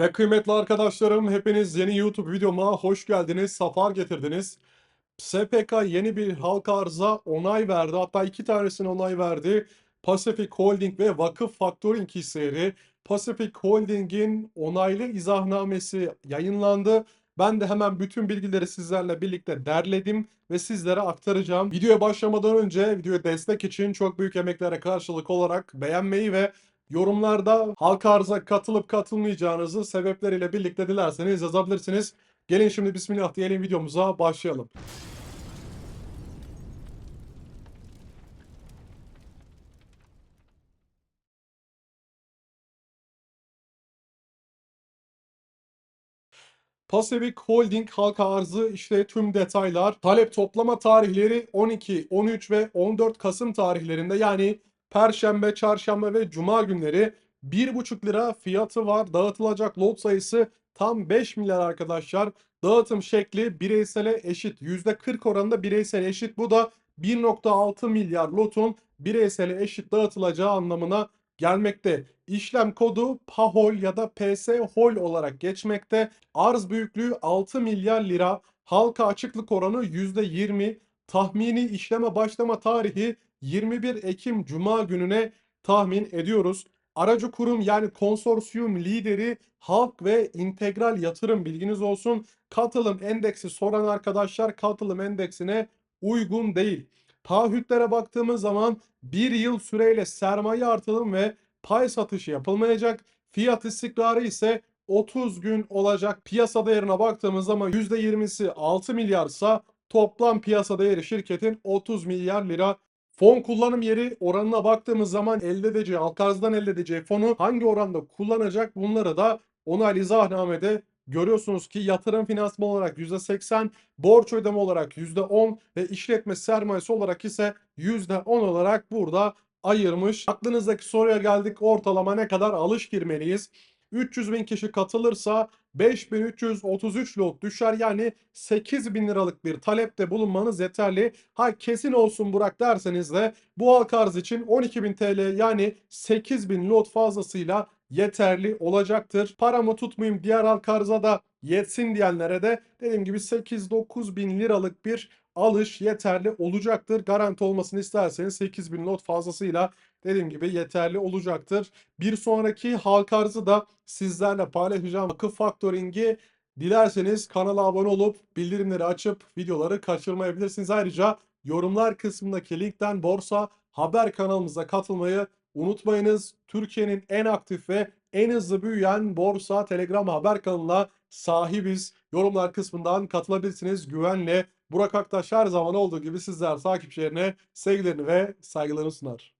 Ve kıymetli arkadaşlarım hepiniz yeni YouTube videoma hoş geldiniz, sefa getirdiniz. SPK yeni bir halka arıza onay verdi. Hatta iki tanesine onay verdi. Pacific Holding ve Vakıf Factoring hisseleri. Pacific Holding'in onaylı izahnamesi yayınlandı. Ben de hemen bütün bilgileri sizlerle birlikte derledim ve sizlere aktaracağım. Videoya başlamadan önce videoya destek için çok büyük emeklere karşılık olarak beğenmeyi ve yorumlarda halka arıza katılıp katılmayacağınızı sebepleriyle birlikte dilerseniz yazabilirsiniz. Gelin şimdi bismillah diyelim videomuza başlayalım. Pacific Holding halka arzı işte tüm detaylar. Talep toplama tarihleri 12, 13 ve 14 Kasım tarihlerinde yani Perşembe, Çarşamba ve Cuma günleri 1,5 lira fiyatı var. Dağıtılacak lot sayısı tam 5 milyar arkadaşlar. Dağıtım şekli bireysele eşit. %40 oranında bireysel eşit. Bu da 1.6 milyar lotun bireysele eşit dağıtılacağı anlamına gelmekte. İşlem kodu PAHOL ya da PSHOL olarak geçmekte. Arz büyüklüğü 6 milyar lira. Halka açıklık oranı %20. Tahmini işleme başlama tarihi 21 Ekim Cuma gününe tahmin ediyoruz. Aracı kurum yani konsorsiyum lideri Halk ve İntegral Yatırım bilginiz olsun. Katılım endeksi soran arkadaşlar katılım endeksine uygun değil. Taahhütlere baktığımız zaman bir yıl süreyle sermaye artırım ve pay satışı yapılmayacak. Fiyat istikrarı ise 30 gün olacak. Piyasa değerine baktığımız zaman %20'si 6 milyarsa toplam piyasa değeri şirketin 30 milyar lira. Fon kullanım yeri oranına baktığımız zaman elde edeceği, arzdan elde edeceği fonu hangi oranda kullanacak bunları da onaylı izahnamede görüyorsunuz ki yatırım finansman olarak %80, borç ödeme olarak %10 ve işletme sermayesi olarak ise %10 olarak burada ayırmış. Aklınızdaki soruya geldik. Ortalama ne kadar alış girmeliyiz? 300 bin kişi katılırsa 5333 lot düşer. Yani 8 bin liralık bir talepte bulunmanız yeterli. Ha kesin olsun Burak derseniz de bu halka arz için 12.000 TL yani 8 bin lot fazlasıyla yeterli olacaktır. Paramı tutmayayım diğer halka arıza da yetsin diyenlere de dediğim gibi 8-9 bin liralık bir alış yeterli olacaktır. Garanti olmasını isterseniz 8 bin lot fazlasıyla dediğim gibi yeterli olacaktır. Bir sonraki halka arzı da sizlerle paylaşacağım. Vakıf Factoring'i dilerseniz kanala abone olup bildirimleri açıp videoları kaçırmayabilirsiniz. Ayrıca yorumlar kısmındaki linkten borsa haber kanalımıza katılmayı unutmayınız. Türkiye'nin en aktif ve en hızlı büyüyen borsa Telegram haber kanalına sahibiz. Yorumlar kısmından katılabilirsiniz güvenle. Burak Aktaş her zaman olduğu gibi sizler takipçilerine sevgilerini ve saygılarını sunar.